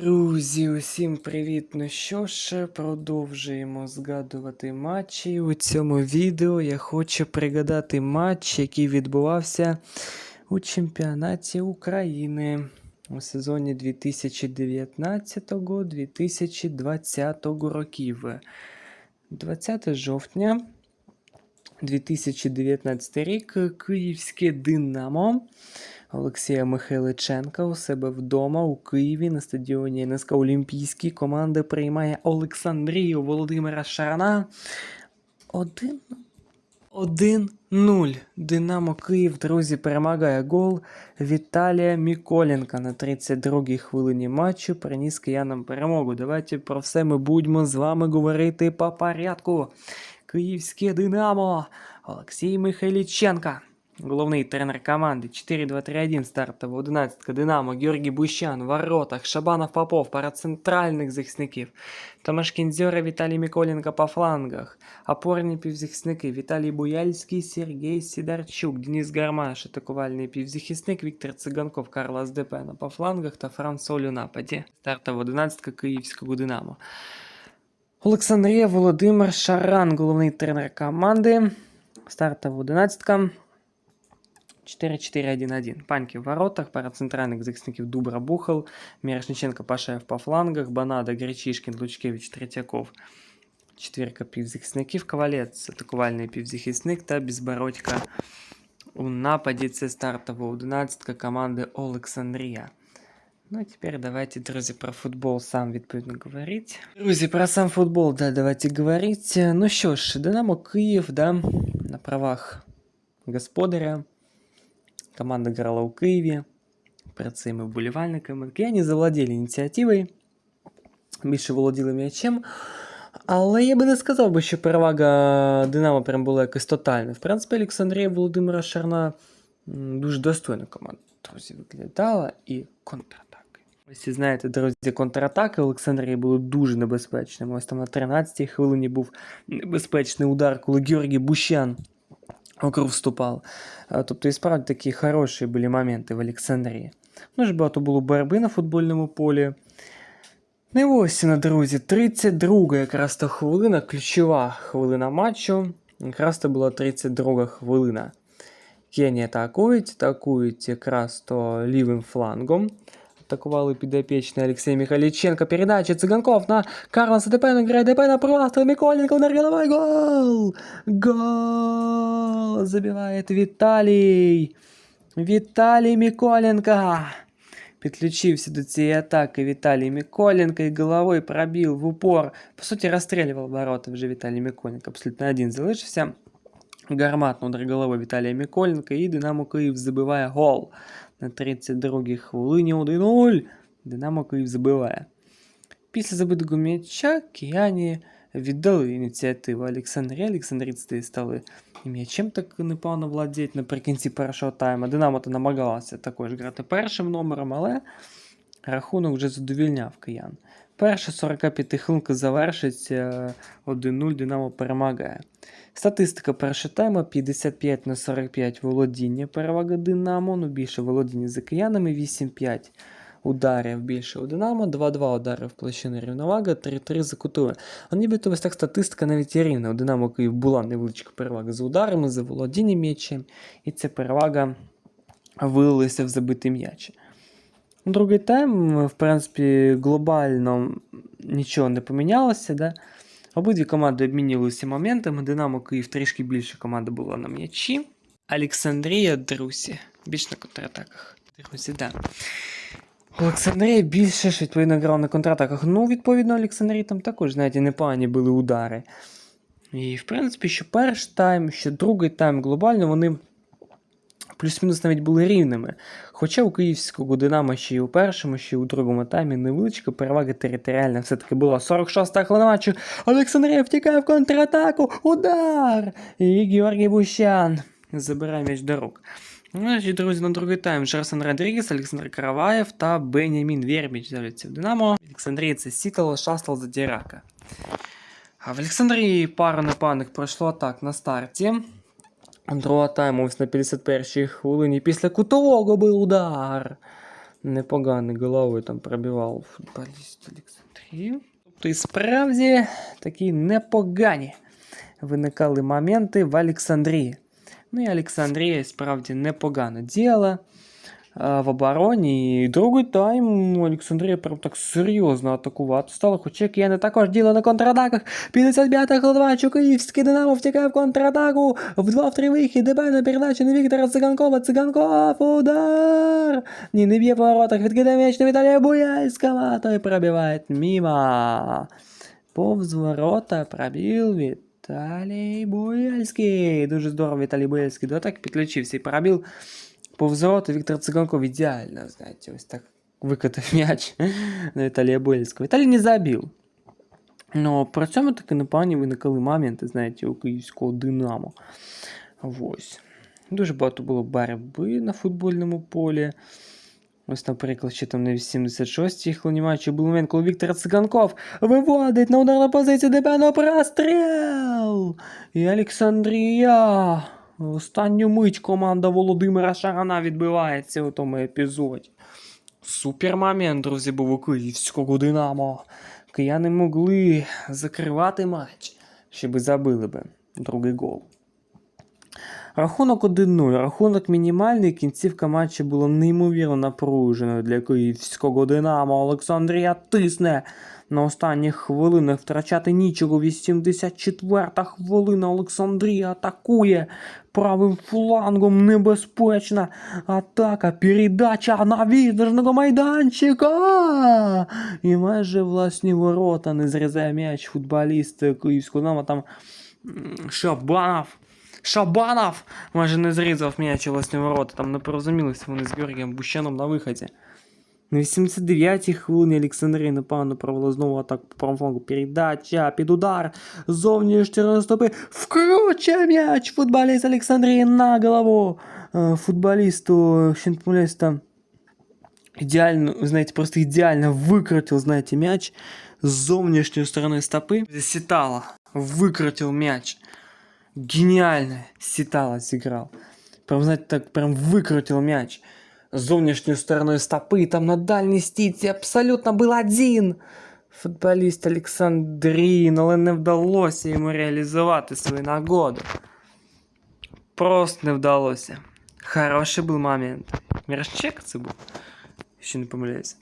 Друзі, усім привіт! Ну що ж, продовжуємо згадувати матчі. У цьому відео я хочу пригадати матч, який відбувався у чемпіонаті України у сезоні 2019-2020 років. 20 жовтня 2019 рік Київське Динамо Олексія Михайличенка у себе вдома у Києві на стадіоні НСК Олімпійський команда приймає Олександрію Володимира Шарана. 1 1-0. Динамо Київ, друзі, перемагає гол Віталія Міколенка на 32-й хвилині матчу. Приніс киянам перемогу. Давайте про все ми будемо з вами говорити по порядку. Київське Динамо. Олексій Михайліченка. Головний тренер команди 4-2-3-1 стартова 11 Динамо, Георгій Бущан, в воротах, Шабанов Попов, пара центральних захисників, Томаш Кінзьора, Віталій Миколенко по флангах, опорні півзахисники Віталій Буяльський, Сергій Сідарчук, Денис Гармаш, атакувальний півзахисник, Віктор Циганков, Карлос Депена по флангах та Франц Соль у нападі. Стартова 11 Київського Динамо. Олександрія Володимир Шаран, головний тренер команди. Стартова 11 4-4-1-1. Паньки в воротах, пара центральных захисників Дубра Бухал, Мірошниченко Пашаєв по флангах, Банада, Гречишкін, Лучкевич, Третьяков. Четвірка півзахисників, Ковалець, атакувальний півзахисник та Безбородька у нападі. Це стартова 11 команди Олександрія. Ну, а теперь давайте, друзья, про футбол сам відповідно говорить. Друзі, про сам футбол, да, давайте говорить. Ну що ж, Динамо Київ, да, на правах господаря. Команда грала у Києві перед своїми вболівальниками. Кияні завладіли ініціативою, більше володіли м'ячем. Але я би не сказав би, що перевага Динамо прям була якось тотальна. В принципі, Олександрія Володимира Шарна дуже достойна команда, друзі, виглядала і контратаки. Ось знаєте, друзі, контратаки Олександрії були дуже небезпечними. Ось там на 13-й хвилині був небезпечний удар, коли Георгій Бущан округ вступав. Тобто, і справді такі хороші були моменти в Олександрії. Дуже багато було боротьби на футбольному полі. Ну і ось, друзі, 32 якраз то хвилина, ключова хвилина матчу. Якраз то була 32 хвилина. Кені атакують, атакують якраз то лівим флангом. Атакували підопічний Олексій Михайліченко. Передача Циганков на Карлоса Депена. Грає Депена просто. Миколенко удар головой. Гол! Гол! Забивает Віталій. Віталій Миколенко. Підключився до цієї атаки Віталій Миколенко і головою пробив в упор. По суті, розстрілював ворота вже Віталій Миколенко. Абсолютно один залишився. Гарматно удар головою Віталія Миколенко і Динамо Київ забиває гол. На 32-й хвилині 1-0. Динамо Київ забиває. Після забитого м'яча кияні віддали ініціативу Олександрі. Олександрійці стали м'ячем так непогано владіти наприкінці першого тайму. Динамо то намагалася також грати першим номером, але рахунок вже задовільняв киян. Перша 45 хвилинка завершиться 1-0, Динамо перемагає. Статистика першого тайму 55 на 45 володіння. Перевага Динамо, ну більше володіння за киянами, 8-5 ударів більше у Динамо, 2-2 удари в площини рівновага, 3-3 за кутове. А нібито ось так статистика навіть і рівна. У Динамо Київ була невеличка перевага за ударами, за володінням м'ячем, і ця перевага вилилася в забитий м'яч. Другий тайм, в принципі, глобально нічого не помінялося. Да? Обидві команди обмінювалися моментами. Динамо Київ трішки більше команда була на м'ячі. Олександрія, друзі, більш на контратаках. Друзі, да. Олександрія більше ж відповідно грала на контратаках. Ну, відповідно, Олександрії там також, знаєте, непогані були удари. І, в принципі, що перший тайм, що другий тайм глобально вони плюс-мінус навіть були рівними. Хоча у київського Динамо ще й у першому, ще й у другому таймі невеличка перевага територіальна все-таки була. 46-та хвилина. Олександрія втікає в контратаку. Удар! І Георгій Бущан забирає м'яч до рук. Ну, і, друзі, на другий тайм Жерсон Родрігес, Олександр Караваєв та Бенямін Верміч з'являються в Динамо. Олександрія це Сітал, Шастал, Задірака. А в Олександрії пару непаних пройшло так на старті. Другого тайму ось на 51-й хвилині після кутового був удар. Непоганий головою там пробивав футболіст Олександрів. Тобто і справді такі непогані виникали моменти в Олександрії. Ну і Олександрія справді непогано діяла в обороні. І другий тайм Олександрія прям так серйозно атакувати стала. Хоча кияни також діли на контратаках. 55-та хвилина, Чукаївський Динамо втікає в контратаку. В 2-3 вихід, дебельна передача на Віктора Циганкова. Циганков, удар! Ні, не б'є по воротах, відкидає м'яч на Віталія Буяльського. Той пробиває мимо. Повз ворота пробив Віталій Буяльський. Дуже здорово Віталій Буяльський до атаки підключився і пробив повз ворота Віктор Циганков ідеально, знаєте, ось так викотав м'яч на Віталія Буяльського. Віталій не забив. Ну, при цьому таки непогані виникали моменти, знаєте, у київського Динамо. Ось. Дуже багато було боротьби на футбольному полі. Ось, наприклад, ще там на 86-й хвилині матчу був момент, коли Віктор Циганков виводить на ударну позицію Дебено простріл! І Олександрія. В Останню мить команда Володимира Шарана відбивається у тому епізоді. Супер момент, друзі, був у київського Динамо. Кияни могли закривати матч, щоб забили би другий гол. Рахунок 1-0. Рахунок мінімальний. Кінцівка матчу була неймовірно напруженою для київського Динамо. Олександрія тисне на останніх хвилинах втрачати нічого. 84-та хвилина. Олександрія атакує правим флангом. Небезпечна атака. Передача на відражного майданчика. І майже власні ворота не зрізає м'яч футболіст київського Динамо. Там Шабанов. Шабанов майже не зрізав м'яч власні ворота. Там не порозумілися вони з Георгієм Бущаном на виході. На 89-й хвилині Олександрія напевно провела знову атаку по правому флангу. Передача під удар. Зовнішні наступи. Вкручує м'яч футболіст Олександрії на голову. Е, Футболісту, ще не помиляюсь, там ідеально, ви знаєте, просто ідеально викрутив, знаєте, м'яч з зовнішньої сторони стопи. Сітала. Викрутив м'яч. Гениально Ситала сыграл. Прям, знаете, так прям выкрутил мяч с зовнішньою стороною стопы. и Там на дальній стійці абсолютно был один футболіст Олександрін, але не вдалося йому реалізувати свою нагоду. Просто не вдалося. Хороший був момент. Мірчек це був, якщо не помиляюсь.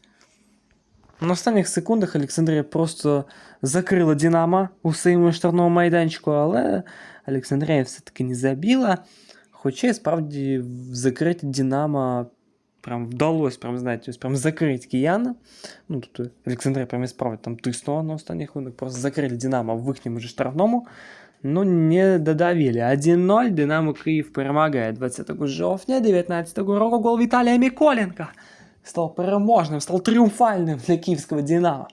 На останніх секундах Олександрія просто закрила Динамо у своєму штрафному майданчику, але Олександрія все-таки не забила. Хоча і справді в закриті Динамо прям вдалося, прям, знаєте, ось прям закрити кияна. Ну, тут Олександрія прям і справді там тиснула на останніх хвилинах, просто закрили Динамо в їхньому же штрафному. Ну, не додавили. 1-0 Динамо Київ перемагає 20 жовтня 19 року гол Віталія Міколенка став переможним, став тріумфальним для київського Динамо.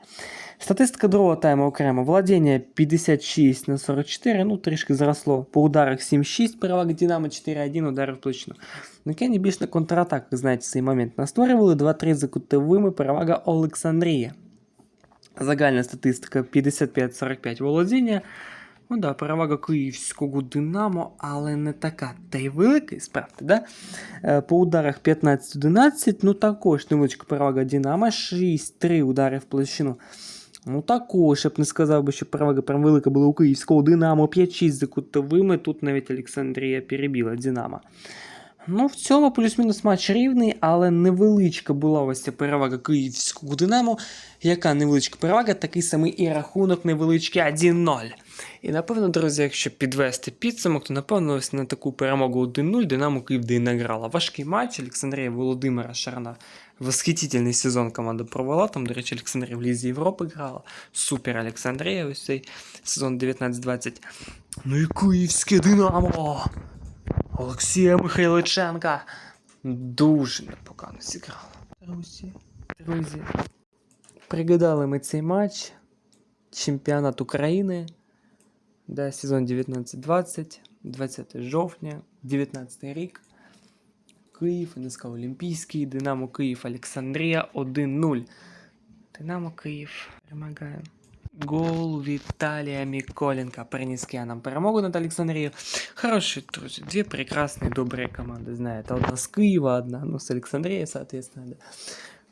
Статистика другого тайму окремо. Владіння 56 на 44, ну трішки зросло. По ударах 7-6, перевага Динамо 4-1, ударів точно. Ну, Кені більш на контратаках, знаєте, цей момент настворювали. 2-3 за кутовими, перевага Олександрія. Загальна статистика 55-45 володіння. Ну да, перевага київського Динамо, але не така. Та й велика, справді, да? Е, По ударах 15-11, ну також невеличка перевага Динамо, 6-3 удари в площину. Ну також, я б не сказав би, що перевага прям велика була у київського Динамо, 5-6 за кутовими, тут навіть Олександрія перебіла Динамо. Ну, в цьому плюс-мінус матч рівний, але невеличка була ось ця перевага київського Динамо. Яка невеличка перевага, такий самий і рахунок невеличкий 1-0. І напевно, друзі, якщо підвести підсумок, то напевно ось на таку перемогу 1-0 Динамо Київ де награла. Важкий матч Олександрія Володимира Шарна. Восхитительний сезон команда провела. Там, до речі, Олександрія в Лізі Європи грала. Супер Олександрія, ось цей сезон 19-20. Ну і київське Динамо! Олексія Михайличенка дуже непогано зіграла. Друзі, друзі, пригадали ми цей матч. Чемпіонат України. Да, сезон 19-20, 20 жовтня, 19 рік. Київ, НСК Олімпійський, Динамо Київ, Олександрія 1-0. Динамо Київ перемагає. Гол Віталія Миколенка приніс киянам перемогу над Олександрією. Хороші, друзі, дві прекрасні, добрі команди, знаєте. Одна з Києва, одна ну, з Олександрії, соответственно. Да.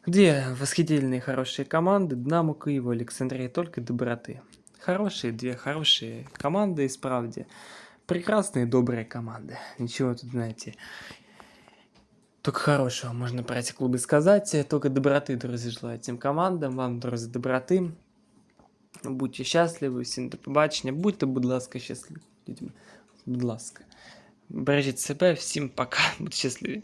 Две восхитительные хорошие команды. Динамо Киев, Александрия только доброты. Хорошие, две хорошие команды и справді. Прекрасные, добрые команды. Ничего тут, знаете, только хорошего можно про эти клубы сказать. Только доброты, друзі, желаю этим командам. Вам, друзі, доброти. Будьте щасливі, всім до побачення. Будьте, будь ласка, щасливі. людьми. Будь ласка. Бережіть себе, всім пока. Будьте щасливі.